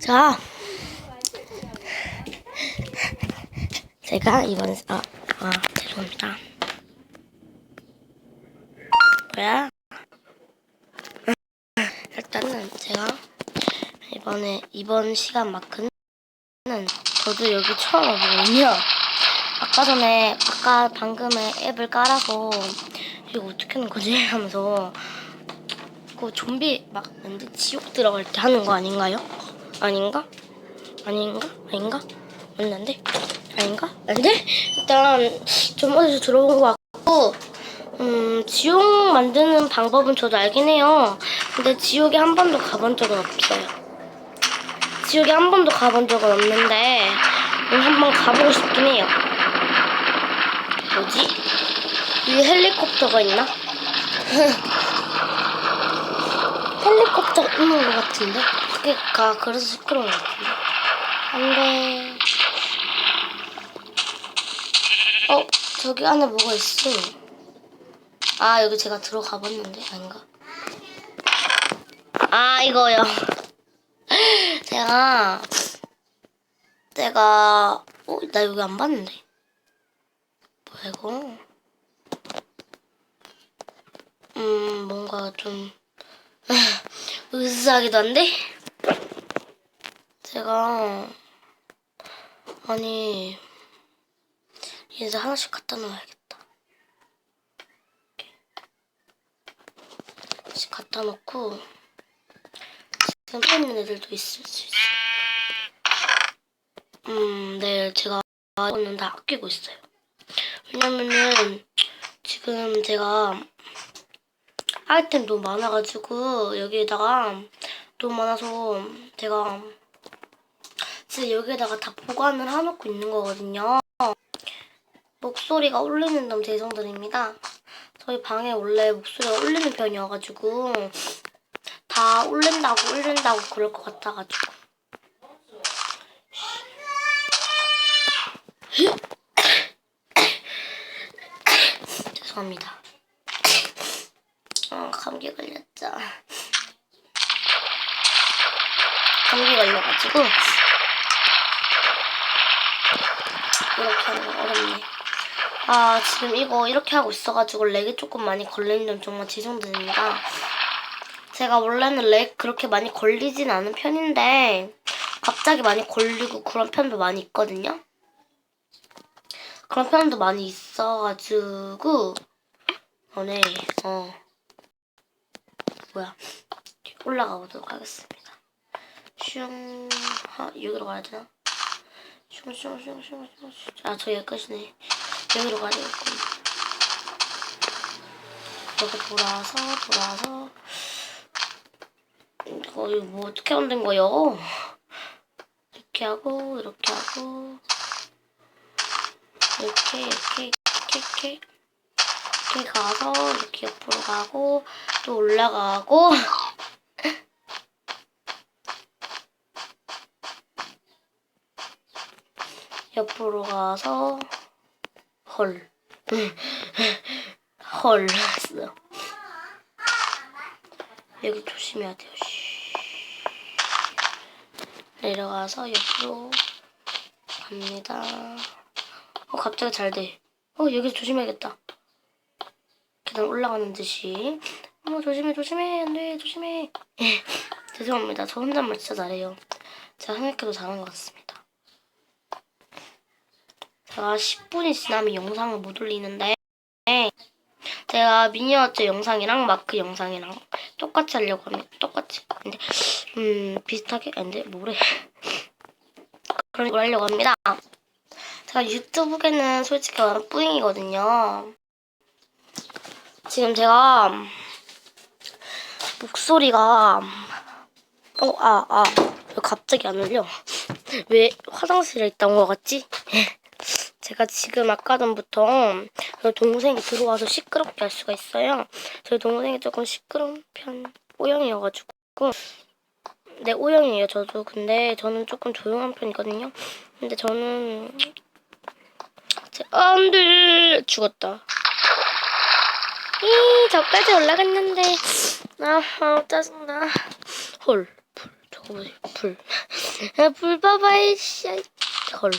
자, 제가 이번에 아, 아 죄송합니다. 뭐야? 일단은 제가 이번에 이번 시간 마크는 저도 여기 처음 와보거든요. 아까 전에 아까 방금에 앱을 깔아서 이거 어떻게 하는 거지 하면서 그 좀비 막 왠지 지옥 들어갈 때 하는 거 아닌가요? 아닌가? 아닌가? 아닌가? 맞는데? 아닌가? 아닌데? 일단 좀 어디서 들어본 것 같고 음 지옥 만드는 방법은 저도 알긴 해요. 근데 지옥에 한 번도 가본 적은 없어요. 지옥에 한 번도 가본 적은 없는데 오늘 한번 가보고 싶긴 해요. 뭐지? 위에 헬리콥터가 있나? 헬리콥터가 있는 것 같은데? 밖에가 그래서 시끄러운 것 같은데? 안 돼. 어, 저기 안에 뭐가 있어. 아, 여기 제가 들어가 봤는데, 아닌가? 아, 이거요. 제가, 제가, 어, 나 여기 안 봤는데. 뭐야, 이거? 음, 뭔가 좀, 으스스하기도 한데? 제가, 아니, 얘들 하나씩 갖다 놓아야겠다. 하나씩 갖다 놓고, 지금 서 있는 애들도 있을 수 있어. 음, 네, 제가 이거는 다 아끼고 있어요. 왜냐면은, 지금 제가 아이템 너무 많아가지고 여기에다가 너무 많아서 제가 지금 여기에다가 다 보관을 해놓고 있는 거거든요. 목소리가 울리는 점 죄송드립니다. 저희 방에 원래 목소리가 울리는 편이어가지고 다 울린다고 울린다고 그럴 것 같아가지고 죄송합니다. 어, 감기 걸렸죠. 감기 걸려가지고 이렇게 하는 거 어렵네. 아 지금 이거 이렇게 하고 있어가지고 렉이 조금 많이 걸리는 점 정말 죄송드립니다. 제가 원래는 렉 그렇게 많이 걸리진 않은 편인데 갑자기 많이 걸리고 그런 편도 많이 있거든요. 그런 편도 많이 있어가지고 오늘 어 뭐야 올라가 보도록 하겠습니다. 슝 하, 여기로 가야 되나? 슝 슝 슝 슝 슝 아 저 여기까지네. 여기로 가야 되겠군. 이렇게 돌아서 돌아서 이거 이거 뭐 어떻게 만든 거요? 이렇게 하고 이렇게 하고 이렇게 이렇게 이렇게 이렇게 이렇게 가서 이렇게 옆으로 가고 또 올라가고 옆으로 가서 헐. 헐 했어요. 여기 조심해야 돼요. 쉬. 내려가서 옆으로 갑니다. 어 갑자기 잘 돼. 어 여기 조심해야겠다. 계단 올라가는 듯이. 어머 조심해 조심해 안 돼 조심해. 죄송합니다. 저 혼잣말 진짜 잘해요. 제가 생각해도 잘한 것 같습니다. 제가 10분이 지나면 영상을 못 올리는데 제가 미니어처 영상이랑 마크 영상이랑 똑같이 하려고 합니다. 똑같이. 근데 음 비슷하게 근데 뭐래 그런 걸 하려고 합니다. 제가 유튜브에는 솔직히 말하면 뿌잉이거든요. 지금 제가 목소리가 어 아아왜 갑자기 안 울려? 왜 화장실에 온것 같지? 제가 지금 아까 전부터 저희 동생이 들어와서 시끄럽게 할 수가 있어요. 저희 동생이 조금 시끄러운 편 O형이어가지고 네 O형이에요 저도. 근데 저는 조금 조용한 편이거든요. 근데 저는 제... 안돼 죽었다. 이 저까지 올라갔는데 아, 아 짜증나. 헐 불. 저거 불. 야, 불 봐봐, 이씨. 헐.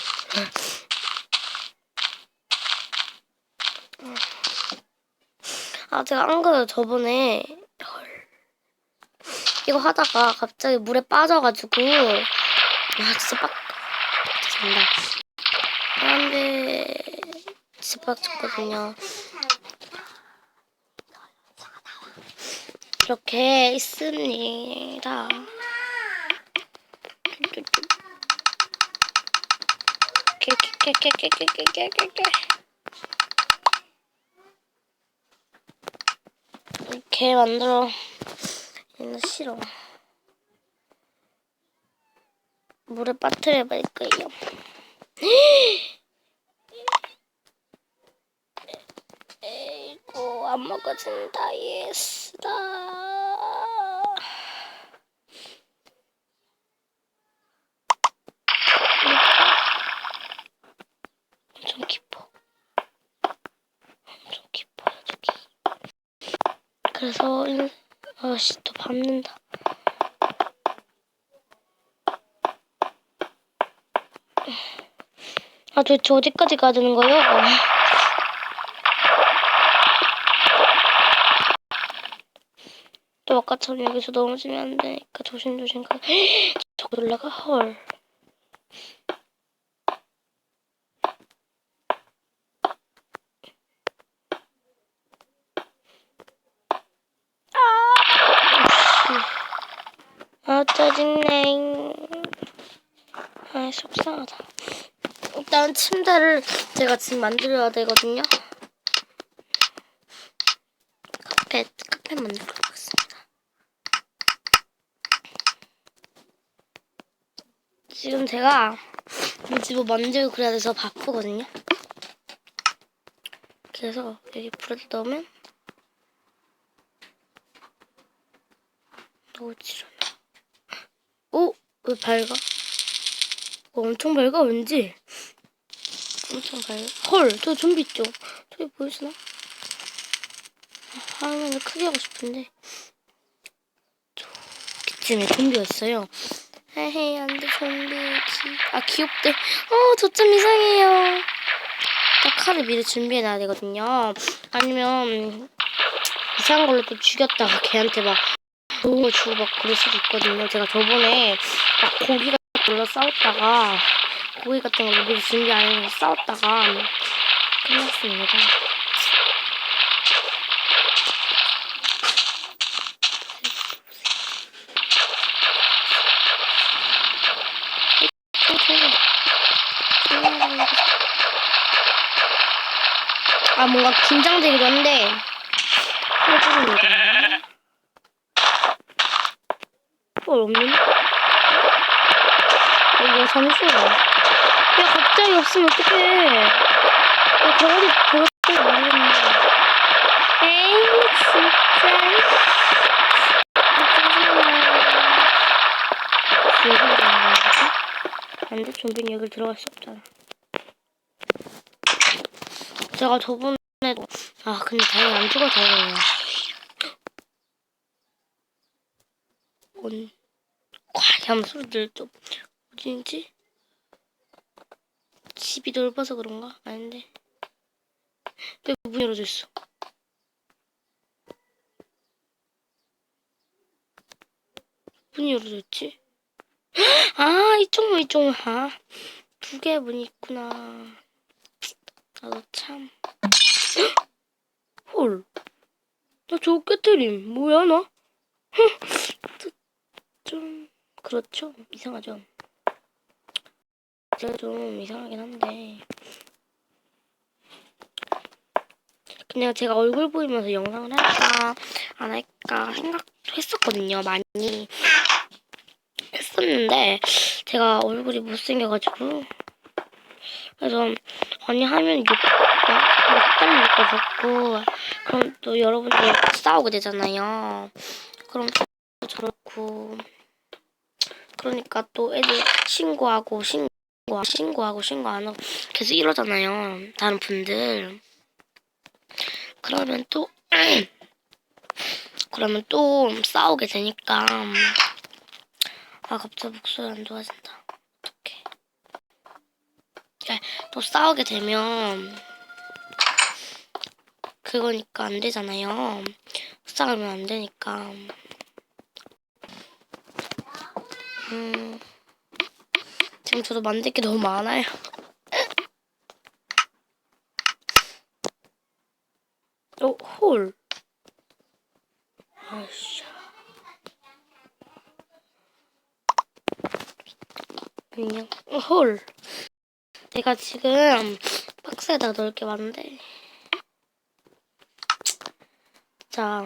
아, 제가 안 그래도 저번에, 헐. 이거 하다가 갑자기 물에 빠져가지고, 아, 진짜 빡. 안 돼. 진짜 빡쳤거든요. 이렇게 있습니다. 깨깨깨깨깨깨깨깨 이렇게 만들어. 얘는 싫어. 물에 빠뜨려 버릴 거예요. 에이고 안 먹어진다. 예스다 엄청 깊어. 엄청 깊어요, 저기. 그래서, 이- 아씨, 또 밟는다. 아, 도대체 어디까지 가야 되는 거예요? 또 아까처럼 여기서 넘어지면 안 되니까 조심조심 가. 저기 올라가? 헐. 아 짜증내 아 속상하다. 일단 침대를 제가 지금 만들어야 되거든요. 카페 카페 만들어 보겠습니다. 지금 제가 이 집을 만들고 그래야 돼서 바쁘거든요. 그래서 여기 불에다 넣으면 오! 왜 밝아? 어, 엄청 밝아, 왠지. 엄청 밝아. 헐, 저 좀비 있죠? 저기 보이시나? 아, 화면을 크게 하고 싶은데. 저기쯤에 좀비가 있어요. 헤헤, 안 돼, 좀비. 기... 아, 귀엽대. 어, 저좀 이상해요. 딱 칼을 미리 준비해놔야 되거든요. 아니면, 이상한 걸로 또 죽였다가 걔한테 막 걸 주고 막 그럴 수도 있거든요. 제가 저번에 막 고기 같은 걸로 싸웠다가 고기 같은 걸로 미리 준비 안 해서 싸웠다가 끝났습니다. 아 뭔가 긴장되기도 한데 해보입니다. 헐 없는데? 아, 이거 잠시만. 야 갑자기 없으면 어떡해. 야 저거리 저거리 모르겠네. 에이 진짜. 거야? 안돼 좀비는 여기 들어갈 수 없잖아. 제가 저번에도 아 근데 다행히 안 죽어 다행이에요. 온 과연 소리들 좀 어딘지? 집이 넓어서 그런가? 아닌데. 왜 문이 열어져 있어. 문이 열어져 있지? 아 이쪽 문 이쪽 문아두 개의 문이 있구나. 나도 참. 헐. 나 저거 깨뜨림. 뭐야, 나? 좀, 그렇죠. 이상하죠. 제가 좀 이상하긴 한데. 그냥 제가 얼굴 보이면서 영상을 할까, 안 할까 생각했었거든요. 많이 했었는데, 제가 얼굴이 못생겨가지고. 그래서, 아니, 하면 욕, 욕달릴 것 같고, 그럼 또 여러분들 싸우게 되잖아요. 그럼 또 저렇고, 그러니까 또 애들 신고하고, 신고하고, 신고하고, 신고 안 하고, 계속 이러잖아요. 다른 분들. 그러면 또, 그러면 또 싸우게 되니까, 아 갑자기 목소리 안 좋아진다. 어떡해. 야, 또 싸우게 되면 그거니까 안 되잖아요. 싸우면 안 되니까. 음, 지금 저도 만들 게 너무 많아요. 어, 홀. 아이씨. 안녕. 어, 홀. 내가 지금 박스에다 넣을 게 많은데. 자.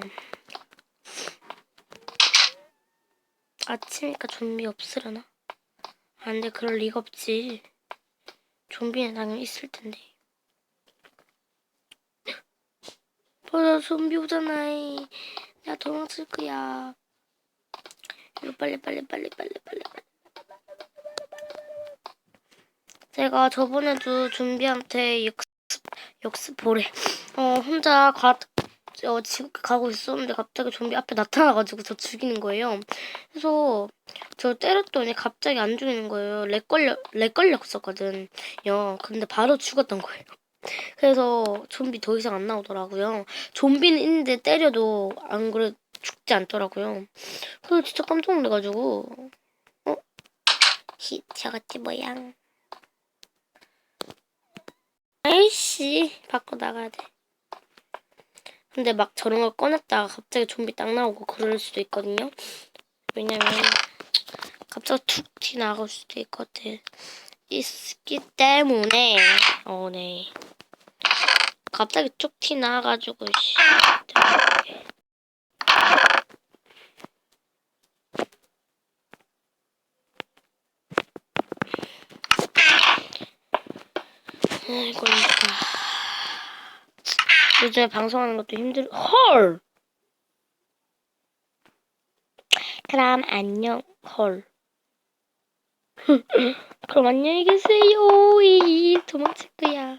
아침이니까 좀비 없으려나? 안 돼, 그럴 리가 없지. 좀비는 당연히 있을 텐데. 맞아, 좀비 오잖아. 나 도망칠 거야. 이거 빨리, 빨리, 빨리, 빨리, 빨리, 빨리. 제가 저번에도 좀비한테 역습, 역습 보래. 어, 혼자 가, 어, 지금 가고 있었는데 갑자기 좀비 앞에 나타나가지고 저 죽이는 거예요. 그래서 저 때렸더니 갑자기 안 죽이는 거예요. 렉 걸려, 렉 걸렸었거든요. 근데 바로 죽었던 거예요. 그래서 좀비 더 이상 안 나오더라고요. 좀비는 있는데 때려도 안 그래 죽지 않더라고요. 그래서 진짜 깜짝 놀래가지고 어? 히 저같지 모양. 아이씨 밖으로 나가야 돼. 근데 막 저런 걸 꺼냈다가 갑자기 좀비 딱 나오고 그럴 수도 있거든요. 왜냐면 갑자기 툭 튀나갈 수도 있거든. 있기 때문에 어 네. 갑자기 쭉 튀나가지고 씨. 이거 요즘에 방송하는 것도 힘들 헐! 그럼 안녕 헐. 그럼 안녕히 계세요 이 도망칠 거야